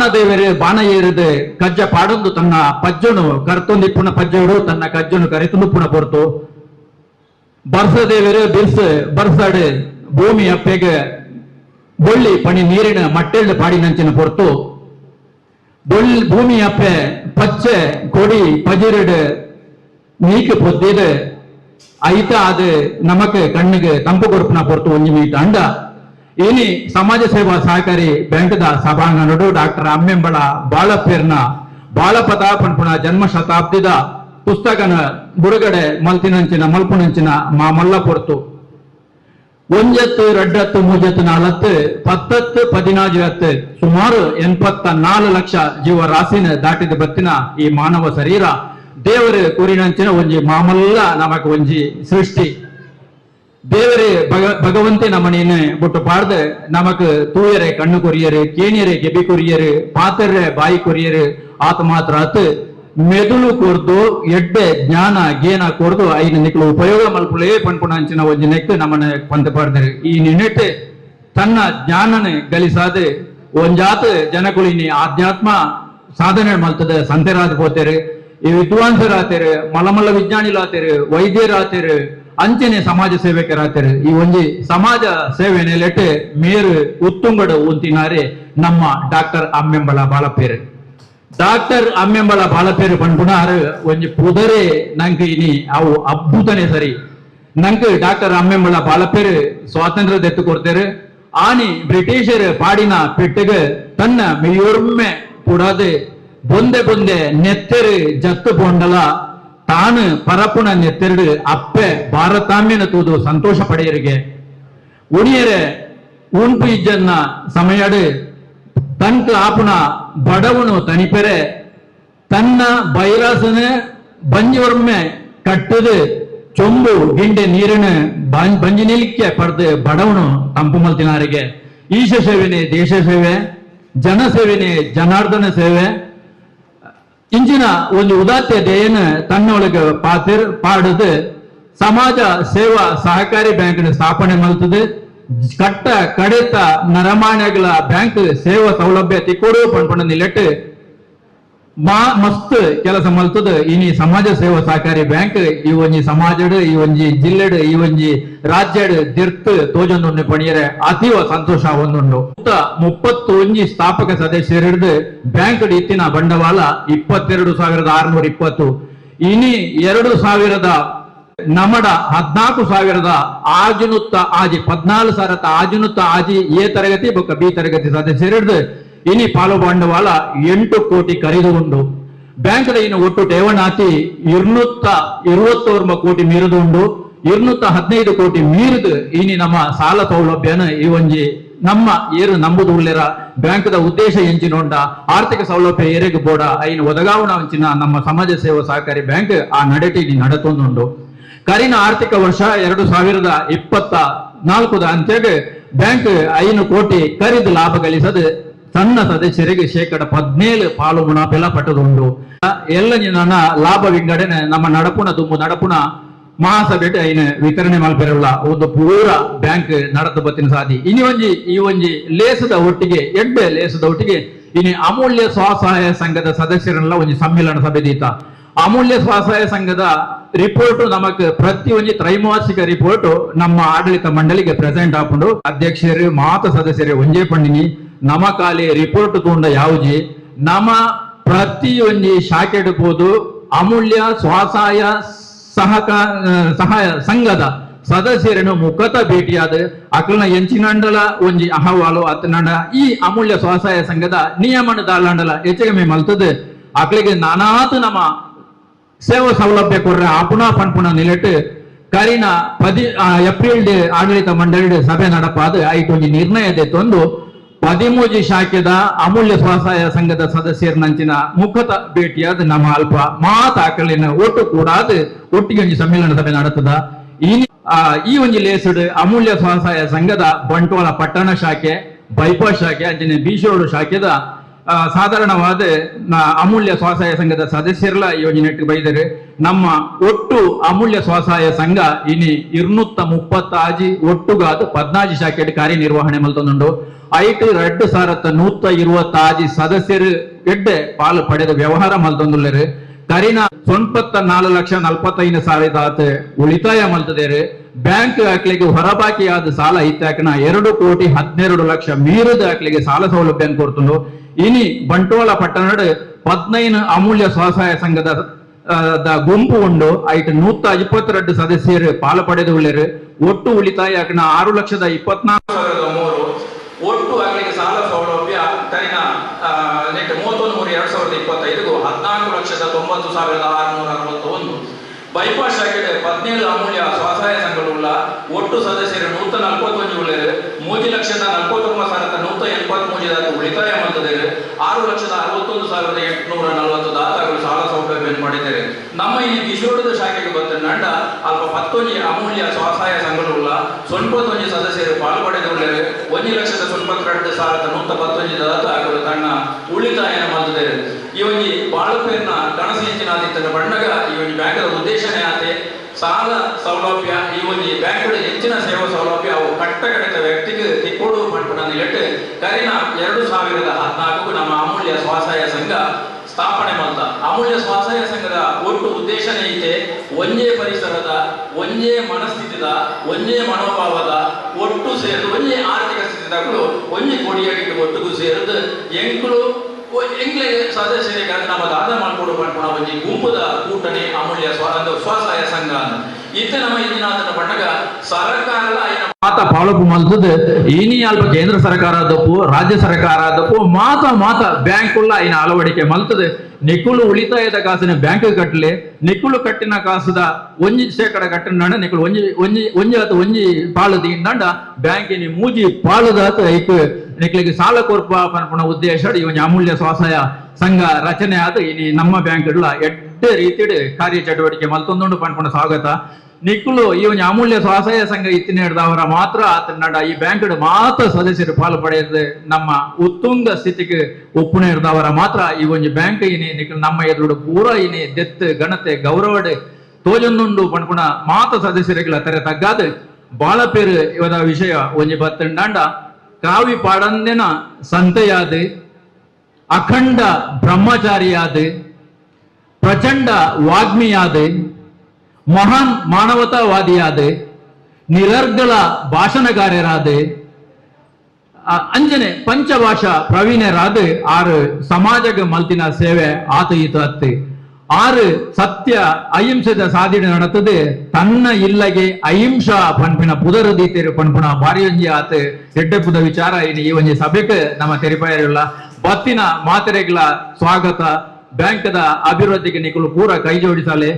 ಬಾಣದೇವರೇ ಬಾಣ ಏರಿದೆ ಕಜ್ಜ ಪಾಡೊಂದು ತನ್ನ ಪಜ್ಜನು ಕರ್ತೊಂದಿಪ್ಪುಣ ಪಜ್ಜೋಡು ತನ್ನ ಕಜ್ಜನು ಕರೆತುನುಪ್ಪುಣ ಪೊರ್ತು. ಬರ್ಸದೇವರೇ, ಬಿರ್ಸ್, ಬರ್ಸಾಡೆ ಭೂಮಿ ಅಪ್ಪೆಗೆ ಬೊಳ್ಳಿ ಪಣಿ ನೀರಿನ ಮಟ್ಟೆಳ್ಳು ಪಾಡಿನಂಚಿನ ಪೊರ್ತು. ಬೊಳ್ಳಿ ಭೂಮಿ ಅಪ್ಪೆ ಪಚ್ಚೆ, ಕೊಡಿ, ಪಜಿರಡೆ, ನೀಕೆ ಪೊದ್ದಿದೆ. ಐತ ಅದೇ ನಮಕ್ಕೆ ಕಣ್ಣಿಗೆ ತಂಪು ಕೊಡ್ಪುನ ಪೊರ್ತು, ಒಂಜಿ ಮೀಟ ಅಂಡ. ಇಲ್ಲಿ ಸಮಾಜ ಸೇವಾ ಸಹಕಾರಿ ಬ್ಯಾಂಕ್ದ ಸಭಾಂಗಣರು ಡಾಕ್ಟರ್ ಅಮ್ಮೆಂಬಳ ಬಾಳಪ್ಪೇರ್ನ ಬಾಳಪದ ಪಂಪುಣ ಜನ್ಮ ಶತಾಬ್ದಿದ ಪುಸ್ತಕನ ಬುಡುಗಡೆ ಮಲ್ತಿನಂಚಿನ ಮಲ್ಪುನಂಚಿನ ಮಾ ಮಲ್ಲಪೊರ್ತು ಒಂಜತ್ತು ರಡ್ಡತ್ತು ಮೂಜತ್ತು, ನಾಲತ್ತು, ಪತ್ತತ್ತು ಪದಿನಾಜತ್ತು ಸುಮಾರು ಎನ್ಪತ್ತ ನಾಲ್ಕು ಲಕ್ಷ ಜೀವ ರಾಶಿನ ದಾಟಿದ ಬತ್ತಿನ ಈ ಮಾನವ ಶರೀರ ದೇವರು ಕುರಿನಂಚಿನ ಒಂಜಿ ಮಾಮಲ್ಲ ನಮಕ್ ಒಂಜಿ ಸೃಷ್ಟಿ. ದೇವರೇ ಭಗ ಭಗವಂತೆ ನಮ್ಮನೇನು ಬಿಟ್ಟು ಪಾಡ್ದು ನಮಕ್ ತೂಯರೆ ಕಣ್ಣು ಕೊರಿಯರು ಕೇಣಿಯರೆ ಗೆಬಿ ಕೊರಿಯರು ಪಾತರ್ರೆ ಬಾಯಿ ಕೊರಿಯರು ಆತ ಮಾತ್ರ ಆತು ಮೆದುಳು ಕೊರ್ದು ಎಡ್ಡೆ ಜ್ಞಾನ ಗೇನ ಕೊರ್ದು ಐನ ನಿಕ್ಲು ಉಪಯೋಗ ಮಲ್ಪುಳೇ ಪನ್ಪುಣ ಅಂಚಿನ ಒಂಜಿ ನೆಕ್ ನಮ್ಮನ್ನ ಪಂತ ಪಾಡ್ದರು ಈ ನಿನ್ನೆಟ್ಟು ತನ್ನ ಜ್ಞಾನನ ಗಳಿಸಾದು ಒಂಜಾತ್ ಜನಕುಳಿನಿ ಆಧ್ಯಾತ್ಮ ಸಾಧನೆ ಮಲ್ತದ ಸಂತೆರಾದ ಪೋತೇರು ಈ ವಿದ್ವಾಂಸರಾತೇರು ಮಲಮಲ್ಲ ವಿಜ್ಞಾನಿಲಾತೇರು ವೈದ್ಯರಾತೇರು ಅಂಚನೆ ಸಮಾಜ ಸೇವಕರಾತೇರು ಈ ಒಂಜಿ ಸಮಾಜ ಸೇವೆ ನೆಲೆಟ್ಟು ಮೇರು ಉತ್ತುಂಗಡ ಉಂತಿನಾರೆ ನಮ್ಮ ಡಾಕ್ಟರ್ ಅಮ್ಮೆಂಬಳ ಬಾಳಪೇರು. ಡಾಕ್ಟರ್ ಅಮ್ಮೆಂಬಳ ಬಾಳಪೇರು ಪಂಪುನಾರು ಒಂಜಿ ಪುದರೆ ನಂಗೆ ಇನಿ ಅವು ಅದ್ಭುತನೇ ಸರಿ. ನಂಗೆ ಡಾಕ್ಟರ್ ಅಮ್ಮೆಂಬಳ ಬಾಳಪೇರು ಸ್ವಾತಂತ್ರ್ಯ ದೆತ್ತು ಕೊಡ್ತಾರೆ. ಆನಿ ಬ್ರಿಟಿಷರ್ ಪಾಡಿನ ಪೆಟ್ಟಿಗೆ ತನ್ನ ಮೆಯ್ಯೊರ್ಮೆ ಕೂಡಾದೆ ಬೊಂದೆ ಬೊಂದೆ ನೆತ್ತೆರು ಜತ್ತು ಪೊಂಡಲ ತಾನು ಪರಪುಣ ನೆತ್ತೆರಡು ಅಪ್ಪೆ ಭಾರತಾಮ್ಯನ ತೂದು ಸಂತೋಷ ಪಡೆಯರಿಗೆ ಉಣಿಯರೆ ಉಂಟು ಇಜ್ಜನ್ನ ಸಮಯಡು ತನ್ಕ ಆಪುಣ ಬಡವನು ತನಿಪೆರೆ ತನ್ನ ಬೈರಾಸನ ಬಂಜಿಯೊರ್ಮೆ ಕಟ್ಟದು ಚೊಂಬು ಗಿಂಡೆ ನೀರಿನ ಬಂ- ಬಂಜಿ ನಿಲಿಕ್ಕೆ ಪಡೆದು ಬಡವನು ತಂಪು ಮಲ್ತಿನಾರಿಗೆ ಈಶ ಸೇವೆನೆ ದೇಶ ಸೇವೆ ಜನ ಸೇವೆನೆ ಜನಾರ್ದನ ಸೇವೆ ಇಂಚಿನ ಒಂದು ಉದಾತ್ತ ಧ್ಯೇಯನ ತನ್ನೊಳಗೆ ಪಾತಿರ್ ಪಾಡದು ಸಮಾಜ ಸೇವಾ ಸಹಕಾರಿ ಬ್ಯಾಂಕಿನ ಸ್ಥಾಪನೆ ಮಲ್ತದೆ ಕಟ್ಟ, ಕಡಿತ ನರಮಾನ್ಯಗಳ ಬ್ಯಾಂಕ್ ಸೇವಾ ಸೌಲಭ್ಯ ತಿಕ್ಕೋಡು ಪಣ್ಪಣ ಮಾ ಮಸ್ತ್ ಕೆಲಸ ಮಲ್ತದ, ಇನಿ ಸಮಾಜ ಸೇವಾ ಸಹಕಾರಿ ಬ್ಯಾಂಕ್ ಈ ಒಂಜಿ ಸಮಾಜಡ್ ಈ ಒಂಜಿ ಜಿಲ್ಲೆಡ್ ಈ ಒಂಜಿ ರಾಜ್ಯಡ್ ದಿರ್ತ್ ತೋಜೊಂದು ಪಣಿಯರೆ ಅತೀವ ಸಂತೋಷ ಒಂದುಂಡು ಮುಪ್ಪತ್ತು ಒಂಜಿ ಸ್ಥಾಪಕ ಸದಸ್ಯರಿಡ್ದು ಬ್ಯಾಂಕ್ ಇತ್ತಿನ ಬಂಡವಾಳ ಇಪ್ಪತ್ತೆರಡು ಸಾವಿರದ ಆರುನೂರ ಇಪ್ಪತ್ತು. ಇನಿ ಎರಡು ಸಾವಿರದ ನಮಡ ಹದ್ನಾಲ್ಕು ಸಾವಿರದ ಆಜುನುತ್ತ ಆಜಿ ಪದ್ನಾಲ್ಕು ಸಾವಿರದ ಆಜುನುತ್ತ ಆಜಿ ಎ ತರಗತಿ ಬಿ ತರಗತಿ ಸದಸ್ಯರಿಡ್ದು ಇನಿ ಪಾಲು ಬಂಡವಾಳ ಎಂಟು ಕೋಟಿ ಕರೆದುಕೊಂಡು ಬ್ಯಾಂಕ್ದ ಇನ್ನು ಒಟ್ಟು ಠೇವಣಾತಿ ಇರ್ನೂತ್ತ ಇರುವತ್ತೋರ್ಮ ಕೋಟಿ ಮೀರಿದುಂಡು ಇರ್ನೂತ್ತ ಹದಿನೈದು ಕೋಟಿ ಮೀರಿದು ಇನಿ ನಮ್ಮ ಸಾಲ ಸೌಲಭ್ಯನ ಈ ನಮ್ಮ ಏರು ನಂಬುದು ಉಳ್ಳೆರ ಬ್ಯಾಂಕ್ದ ಉದ್ದೇಶ ಎಂಚಿನೊಂಡ ಆರ್ಥಿಕ ಸೌಲಭ್ಯ ಏರಿಗೆ ಬೋಡ. ಐನು ಒದಗಾವಣ ಅಂಚಿನ ನಮ್ಮ ಸಮಾಜ ಸೇವಾ ಸಹಕಾರಿ ಬ್ಯಾಂಕ್ ಆ ನಡೆಟಿ ನಡೆತೊಂದುಂಡು. ಕರಿನ ಆರ್ಥಿಕ ವರ್ಷ ಎರಡು ಸಾವಿರದ ಇಪ್ಪತ್ತ ನಾಲ್ಕುದ ಅಂತ್ಯಗೆ ಬ್ಯಾಂಕ್ ಐನು ಕೋಟಿ ಕರಿದು ಲಾಭ ಗಳಿಸದು ಸಣ್ಣ ಸದಸ್ಯರಿಗೆ ಶೇಕಡ ಪದ್ನೇಳು ಪಾಲು ಮುನಾಪೆಲ ಪಟ್ಟದುಂಡು ಎಲ್ಲ ನನ್ನ ಲಾಭ ವಿಂಗಡಣೆ ನಮ್ಮ ನಡಪುಣ ತುಂಬು ನಡಪುಣ ಮಹಾಸಭೆ ಐನ ವಿತರಣೆ ಮಲ್ಪೆರಲ್ಲ. ಒಂದು ಪೂರ ಬ್ಯಾಂಕ್ ನಡತ ಬತ್ತಿನ ಸಾಧಿ. ಇನಿ ಒಂಜಿ, ಈ ಒಂಜಿ ಲೇಸದ ಒಟ್ಟಿಗೆ, ಎಡ್ಡೆ ಲೇಸದ ಒಟ್ಟಿಗೆ ಇನಿ ಅಮೂಲ್ಯ ಸ್ವಸಹಾಯ ಸಂಘದ ಸದಸ್ಯರನ್ನೆಲ್ಲ ಒಂಜಿ ಸಮ್ಮೇಳನ ಸಭೆ ದೀತ. ಅಮೂಲ್ಯ ಸ್ವಸಹಾಯ ಸಂಘದ ರಿಪೋರ್ಟ್ ನಮಕ್ ಪ್ರತಿ ಒಂದು ತ್ರೈಮಾಸಿಕ ರಿಪೋರ್ಟ್ ನಮ್ಮ ಆಡಳಿತ ಮಂಡಳಿಗೆ ಪ್ರೆಸೆಂಟ್ ಹಾಕೊಂಡು. ಅಧ್ಯಕ್ಷರು, ಮಾತ ಸದಸ್ಯರು, ಒಂಜೇ ಪಂಡಿನಿ ನಮ ಕಾಲಿ ರಿಪೋರ್ಟ್ ತಗೊಂಡ ಯಾವುಜಿ? ನಮ ಪ್ರತಿ ಒಂಜಿ ಶಾಖೆ ಇಡ್ಬೋದು, ಅಮೂಲ್ಯ ಸ್ವಸಹಾಯ ಸಹಕಾರ ಸಹಾಯ ಸಂಘದ ಸದಸ್ಯರನ್ನು ಮುಖತ ಭೇಟಿಯಾದ ಅಕಲ್ನ ಎಂಚಿನಂಡಲ ಒಂಜಿ ಅಹವಾಲು ಅತ್ತನಂಡ ಈ ಅಮೂಲ್ಯ ಸ್ವಸಹಾಯ ಸಂಘದ ನಿಯಮನ ದಾಳಂಡಲ ಹೆಚ್ಚಿಗೆ ಮಲ್ತದೆ. ಅಕ್ಲಿಗೆ ನಾನಾತು ನಮ್ಮ ಸೇವಾ ಸೌಲಭ್ಯ ಕೊಡ್ರೆ ಅಪುನ ಪನ್ಪುನ ನಿಲಟ್ಟು ಕರಿನ ಪದಿ ಏಪ್ರಿಲ್ ಡೆ ಆಡಳಿತ ಮಂಡಳಿ ಸಭೆ ನಡಪಾದ ಐಟೊಂಜಿ ನಿರ್ಣಯದೆ ತಂದು ಪದಿಮೂಜಿ ಶಾಖೆದ ಅಮೂಲ್ಯ ಸ್ವಸಹಾಯ ಸಂಘದ ಸದಸ್ಯರ ನಂಚಿನ ಮುಖತ ಭೇಟಿಯಾದ ನಮ್ಮ ಅಲ್ಪ ಮಾತ ಒಟ್ಟು ಒಟ್ಟು ಅದು ಒಟ್ಟಿಗೆ ಒಂಜಿ ಸಮ್ಮೇಳನ ಸಭೆ ನಡೆತದ. ಈ ಒಂಜಿ ಲೇಸುಡ್ ಅಮೂಲ್ಯ ಸ್ವಸಹಾಯ ಸಂಘದ ಬಂಟ್ವಾಳ ಪಟ್ಟಣ ಶಾಖೆ, ಬೈಪಾಸ್ ಶಾಖೆ ಅಂಜನೆ ಬೀಶೋಡು ಶಾಖೆದ ಸಾಧಾರಣವಾದ ಅಮೂಲ್ಯ ಸ್ವಸಹಾಯ ಸಂಘದ ಸದಸ್ಯರೆಲ್ಲ ಯೋಜನೆಟ್ಟು ಬೈದರೆ, ನಮ್ಮ ಒಟ್ಟು ಅಮೂಲ್ಯ ಸ್ವಸಹಾಯ ಸಂಘ ಇನಿ ಇರ್ನೂತ್ತ ಮುಪ್ಪತ್ತಾಜಿ ಒಟ್ಟುಗಾದ ಪದ್ನಾಜಿ ಶಾಖೆಯಲ್ಲಿ ಕಾರ್ಯನಿರ್ವಹಣೆ ಮಲ್ತೊಂದುಂಡು ಐಟ್ ರೆಡ್ ಸಾರತ್ತ ನೂತ ಇರುವತ್ತಾಜಿ ಸದಸ್ಯರು ಎಡ್ಡೆ ಪಾಲು ಪಡೆದ ವ್ಯವಹಾರ ಮಲ್ತೊಂದುಳ್ಳರು ಕರಿನ ಸೊನ್ಪತ್ತ ನಾಲ್ಕು ಲಕ್ಷ ನಲ್ವತ್ತೈದು ಸಾವಿರದ ಉಳಿತಾಯ ಮಲ್ತದೇರು ಬ್ಯಾಂಕ್ ದಾಖಲೆಗೆ ಹೊರಬಾಕಿಯಾದ ಸಾಲ ಇತ್ತಾಕನ ಎರಡು ಕೋಟಿ ಹದಿನೆರಡು ಲಕ್ಷ ಮೀರಿದ ದಾಖಲೆಗೆ ಸಾಲ ಸೌಲಭ್ಯ ಕೊಡ್ತು ಇನಿ ಬಂಟ್ವಾಳ ಪಟ್ಟಣ ಪದ್ನೈದು ಅಮೂಲ್ಯ ಸ್ವಸಹಾಯ ಸಂಘದ ಗುಂಪು ಉಂಡು. ಐಟ್ ನೂತ ಇಪ್ಪತ್ತೆರಡು ಸದಸ್ಯರು ಪಾಲು ಪಡೆದು ಉಳ್ಳರು ಒಟ್ಟು ಉಳಿತಾಯ ಹಾಕನ ಆರು ಲಕ್ಷದ ಇಪ್ಪತ್ನಾಲ್ಕು ಸಾವಿರದ ಮೂರು. ಒಟ್ಟು ಆಗಲಿಕ್ಕೆ ಸಾಲ ಸೌಲಭ್ಯ ತನ್ನ ಮೂವತ್ತೊಂದು ಮೂರು ಎರಡು ಸಾವಿರದ ಇಪ್ಪತ್ತೈದು ಹದಿನಾಲ್ಕು ಲಕ್ಷದ ತೊಂಬತ್ತು ಸಾವಿರದ ಆರುನೂರ ಅರವತ್ತೊಂದು. ಬೈಪಾಸ್ ಆಗಿದೆ ಹದಿನೇಳು ಅಮೂಲ್ಯ ಸ್ವಸಹಾಯ ಸಂಘಗಳುಳ್ಳ ಒಟ್ಟು ಸದಸ್ಯರು ನೂತ ನಲ್ವತ್ತೊಂದು ಉಳ್ಳರು ಮೂಜಿ ಲಕ್ಷದ ನಲ್ವತ್ತೊಂಬತ್ತು ಸಾವಿರದ ನೂತ ದಾತ ಉಳಿತಾಯ ಮಾಡುತ್ತಿದ್ದೇವೆ ಆರು ಲಕ್ಷದ ಅರವತ್ತೊಂದು ಸಾವಿರದ ಎಂಟುನೂರ ನಲವತ್ತು ದಾತಗಳು ಸಾಲ ಸೌಲಭ್ಯ ಮಾಡಿದ್ದಾರೆ ನಮ್ಮ ಈ ಕಿಶೋರದ ಶಾಖೆಗೆ ಬಂದ ನಂಡ ಅಲ್ಪ ಪತ್ತೊಂಜಿ ಅಮೂಲ್ಯ ಸ್ವಸಹಾಯ ಸಂಘಗಳುಳ್ಳ ಸೊನ್ಪತ್ತೊಂಜಿ ಸದಸ್ಯರು ಪಾಲ್ಪಡೆದುಳ್ಳರು ಒಂದು ಲಕ್ಷದ ಸೊನ್ಪತ್ತೆರಡು ಸಾವಿರದ ನೂತ ಪತ್ತೊಂಜಿ ದಾತಗಳು ತನ್ನ ಉಳಿತಾಯ ಮಾಡಿದ್ದಾರೆ ಈ ಬಾಳುಪೇರಿನ ಬಾಳಪೇರ್ನ ಬಣ್ಣಗ ಈ ಒಂದು ಬ್ಯಾಂಕದ ಉದ್ದೇಶನೇ ಆತೆ. ಸಾಲ ಸೌಲಭ್ಯ ಈ ಒಂಜಿ ಬ್ಯಾಂಕದ ಹೆಚ್ಚಿನ ಸೇವಾ ಸೌಲಭ್ಯ, ಅವು ಕಟ್ಟ ಕಟ್ಟ ವ್ಯಕ್ತಿಗೆ ತಿಕ್ಕೋಡು ಪಂಪುನ ಇಟ್ಟು ಕರಿನ ಎರಡು ಸಾವಿರದ ಹದಿನಾಲ್ಕು ನಮ್ಮ ಅಮೂಲ್ಯ ಸ್ವಸಹಾಯ ಸಂಘ ಸ್ಥಾಪನೆ ಮಾಡ್ತ ಅಮೂಲ್ಯ ಸ್ವಸಹಾಯ ಸಂಘದ ಒಟ್ಟು ಉದ್ದೇಶನೇ ಐತೆ ಒಂದೇ ಪರಿಸರದ, ಒಂದೇ ಮನಸ್ಥಿತಿದ, ಒಂದೇ ಮನೋಭಾವದ, ಒಟ್ಟು ಸೇರಿದ, ಒಂದೇ ಆರ್ಥಿಕ ಸ್ಥಿತಿದಾಗಲು ಒಂದೇ ಕೊಡಿಯಾಗಿಟ್ಟು ಒಟ್ಟಿಗೂ ಸೇರಿದ ಎಂಕ್ಲು ಎಂಕ್ಲೆ ಸದಸ್ಯರಿಗೆ ಅದು ನಮ್ಮ ದಾದ ಮಾಡ್ಕೊಡು ಪಂಪುನ ಒಂಜಿ ಗುಂಪುದ ಕೂಟನೆ ಅಮೂಲ್ಯ ಸ್ವ ಅಂದು ಸ್ವಸಹಾಯ ಸಂಘ ಇತ್ತೆ ನಮ್ಮ ಅದನ್ನ ಪಂಡಗ ಸರ್ಕಾರದ ಐನ ಮಾತ ಪಾಳಪು ಮಲ್ತದ. ಇನಿ ಅಲ್ಪ ಕೇಂದ್ರ ಸರ್ಕಾರ ಆದಪ್ಪು, ರಾಜ್ಯ ಸರ್ಕಾರ ಆದಪ್ಪು, ಮಾತ ಮಾತ ಬ್ಯಾಂಕ್ ಉಳ್ಳ ಐನ ಅಳವಡಿಕೆ ಮಲ್ತದೆ. ನಿಕುಲು ಉಳಿತಾಯದ ಕಾಸಿನ ಬ್ಯಾಂಕ್ ಕಟ್ಟಲೆ ನಿಕುಲು ಕಟ್ಟಿನ ಕಾಸದ ಒಂಜಿ ಶೇಕಡ ಕಟ್ಟಿನ ನಿಕುಲು ಒಂಜಿ ಒಂಜಿ ಒಂಜಿ ಆತ ಒಂಜಿ ಪಾಲು ಇಂದಂಡ ಬ್ಯಾಂಕಿನ ಮೂಜಿ ಪಾಲುದಾತ ಐಕ್, ನಿಕ್ಲಿಗೆ ಸಾಲ ಕೊರ್ಪ ಪನ್ಪುನ ಉದ್ದೇಶ ಇವನ್ ಅಮೂಲ್ಯ ಸ್ವಸಹಾಯ ಸಂಘ ರಚನೆ ಆದ ಇನಿ ನಮ್ಮ ಬ್ಯಾಂಕ್ ಎಡ್ಡ ರೀತಿಡ್ ಕಾರ್ಯಚಟುವಟಿಕೆ ಮಲ್ತೊಂದುಂಡು ಪನ್ಪುನ ಸ್ವಾಗತ. ನಿಕ್ಕುಲು ಒಂದು ಅಮೂಲ್ಯ ಸ್ವಸಹಾಯ ಸಂಘ ಇತ್ತಿನ ಹಿಡ್ದವರ ಮಾತ್ರ ಆತನಡ ಈ ಬ್ಯಾಂಕ್ ಮಾತ್ರ ಸದಸ್ಯರು ಪಾಲು ಪಡೆಯದೆ ನಮ್ಮ ಉತ್ತುಂಗ ಸ್ಥಿತಿಗೆ ಒಪ್ಪಣೆ ಇರ್ದವರ ಮಾತ್ರ. ಈ ಒಂದು ಬ್ಯಾಂಕ್ ಇನಿ ನಮ್ಮ ಎದುರು ಪೂರ ಇನಿ ದೆತ್ ಗಣತೆ ಗೌರವಡ್ ತೋಜೊಂದುಂಡು ಪನ್ಪುನ ಮಾತ ಸದಸ್ಯರಿಗಳ ತೆರೆ ತಗ್ಗಾದ ಬಾಳ ಪೇರು ಇವದ ವಿಷಯ. ಒಂಜಿ ಬತ್ತಂಡ ಕಾವಿ ಪಾಡಂದಿನ ಸಂತೆಯಾದ ಅಖಂಡ ಬ್ರಹ್ಮಚಾರಿಯಾದೆ, ಪ್ರಚಂಡ ವಾಗ್ಮಿಯಾದೆ, ಮಹಾನ್ ಮಾನವತಾವಾದಿಯಾದೆ, ನಿರರ್ಗಳ ಭಾಷಣಗಾರರಾದ ಆ- ಅಂಜನೆ ಪಂಚಭಾಷಾ ಪ್ರವೀಣರಾದೆ, ಆರು ಸಮಾಜಗ ಮಲ್ತಿನ ಸೇವೆ ಆತ ಈತ ಅತ್ತೆ. ಆರು ಸತ್ಯ ಅಹಿಂಸದ ಸಾಧನೆ ನಡತದೆ, ತನ್ನ ಇಲ್ಲಗೆ ಅಹಿಂಸಾ ಪನ್ಪಿನ ಪುದರದೀತಿರು ಪನ್ಪುನ ಬಾರಿ ಒಂಜಿ ಆತ ಎಡ್ಡೆ ಪುದ ವಿಚಾರ ಇನ್ನು ಈ ಒಂಜಿ ಸಭೆಗೆ ನಮ್ಮ ತೆರಿಪಾಯರುಲ್ಲ ಬತ್ತಿನ ಮಾತೆರೆಗಳ ಸ್ವಾಗತ. ಬ್ಯಾಂಕದ ಅಭಿವೃದ್ಧಿಗೆ ನಿಕಲು ಪೂರ ಕೈ ಜೋಡಿಸಲೆ.